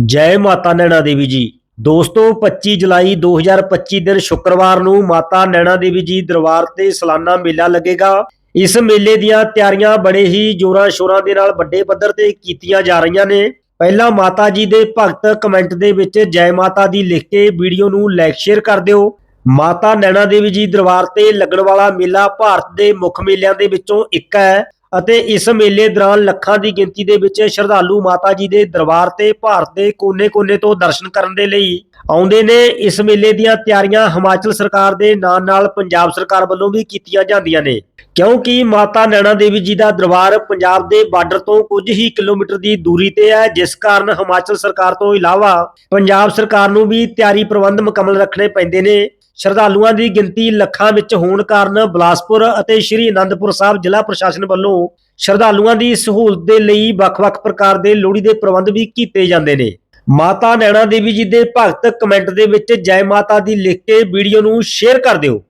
ਜੈ ਮਾਤਾ ਨੈਣਾ ਦੇਵੀ ਜੀ। ਦੋਸਤੋ 25 ਜੁਲਾਈ 2025 ਦਿਨ ਸ਼ੁੱਕਰਵਾਰ ਨੂੰ ਮਾਤਾ ਨੈਣਾ ਦੇਵੀ ਜੀ ਦਰਬਾਰ ਤੇ ਸਾਲਾਨਾ ਮੇਲਾ ਲੱਗੇਗਾ। ਇਸ ਮੇਲੇ ਦੀਆਂ ਤਿਆਰੀਆਂ ਬੜੇ ਹੀ ਜੋਰਾਂ ਸ਼ੋਰਾਂ ਦੇ ਨਾਲ ਵੱਡੇ ਪੱਧਰ ਤੇ ਕੀਤੀਆਂ ਜਾ ਰਹੀਆਂ ਨੇ। ਪਹਿਲਾਂ ਮਾਤਾ ਜੀ ਦੇ ਭਗਤ ਕਮੈਂਟ ਦੇ ਵਿੱਚ ਜੈ ਮਾਤਾ ਦੀ ਲਿਖ ਕੇ ਵੀਡੀਓ ਨੂੰ ਲਾਈਕ ਸ਼ੇਅਰ ਕਰ ਦਿਓ। ਮਾਤਾ ਨੈਣਾ ਦੇਵੀ ਜੀ ਦਰਬਾਰ ਤੇ ਲੱਗਣ ਵਾਲਾ ਮੇਲਾ ਭਾਰਤ ਦੇ ਮੁੱਖ ਮੇਲਿਆਂ ਦੇ ਵਿੱਚੋਂ ਇੱਕ ਹੈ। ਅਤੇ ਇਸ ਮੇਲੇ ਦੌਰਾਨ ਲੱਖਾਂ ਦੀ ਗਿਣਤੀ ਦੇ ਵਿੱਚ ਸ਼ਰਧਾਲੂ ਮਾਤਾ ਜੀ ਦੇ ਦਰਬਾਰ ਤੇ ਭਾਰਤ ਦੇ ਕੋਨੇ-ਕੋਨੇ ਤੋਂ ਦਰਸ਼ਨ ਕਰਨ ਦੇ ਲਈ ਆਉਂਦੇ ਨੇ। ਇਸ ਮੇਲੇ ਦੀਆਂ ਤਿਆਰੀਆਂ ਹਿਮਾਚਲ ਸਰਕਾਰ ਦੇ ਨਾਲ-ਨਾਲ ਪੰਜਾਬ ਸਰਕਾਰ ਵੱਲੋਂ ਵੀ ਕੀਤੀਆਂ ਜਾਂਦੀਆਂ ਨੇ। ਕਿਉਂਕਿ ਮਾਤਾ ਨੈਣਾ ਦੇਵੀ ਜੀ ਦਾ ਦਰਬਾਰ ਪੰਜਾਬ ਦੇ ਬਾਰਡਰ ਤੋਂ ਕੁਝ ਹੀ ਕਿਲੋਮੀਟਰ ਦੀ ਦੂਰੀ ਤੇ ਹੈ, ਜਿਸ ਕਾਰਨ ਹਿਮਾਚਲ ਸਰਕਾਰ ਤੋਂ ਇਲਾਵਾ ਪੰਜਾਬ ਸਰਕਾਰ ਨੂੰ ਵੀ ਤਿਆਰੀ ਪ੍ਰਬੰਧ ਮੁਕੰਮਲ ਰੱਖਣੇ ਪੈਂਦੇ ਨੇ। ਸ਼ਰਧਾਲੂਆਂ ਦੀ ਗਿਣਤੀ ਲੱਖਾਂ ਵਿੱਚ ਹੋਣ ਕਾਰਨ ਬਲਾਸਪੁਰ ਅਤੇ ਸ਼੍ਰੀ ਅਨੰਦਪੁਰ ਸਾਹਿਬ ਜ਼ਿਲ੍ਹਾ ਪ੍ਰਸ਼ਾਸਨ ਵੱਲੋਂ ਸ਼ਰਧਾਲੂਆਂ ਦੀ ਸਹੂਲਤ ਦੇ ਲਈ ਵੱਖ-ਵੱਖ ਪ੍ਰਕਾਰ ਦੇ ਲੋਹੜੀ ਦੇ ਪ੍ਰਬੰਧ ਵੀ ਕੀਤੇ ਜਾਂਦੇ ਨੇ। ਮਾਤਾ ਨੈਣਾ ਦੇਵੀ ਜੀ ਦੇ ਭਗਤ ਕਮੈਂਟ ਦੇ ਵਿੱਚ ਜੈ ਮਾਤਾ ਦੀ ਲਿਖ ਕੇ ਵੀਡੀਓ ਨੂੰ ਸ਼ੇਅਰ ਕਰ ਦਿਓ।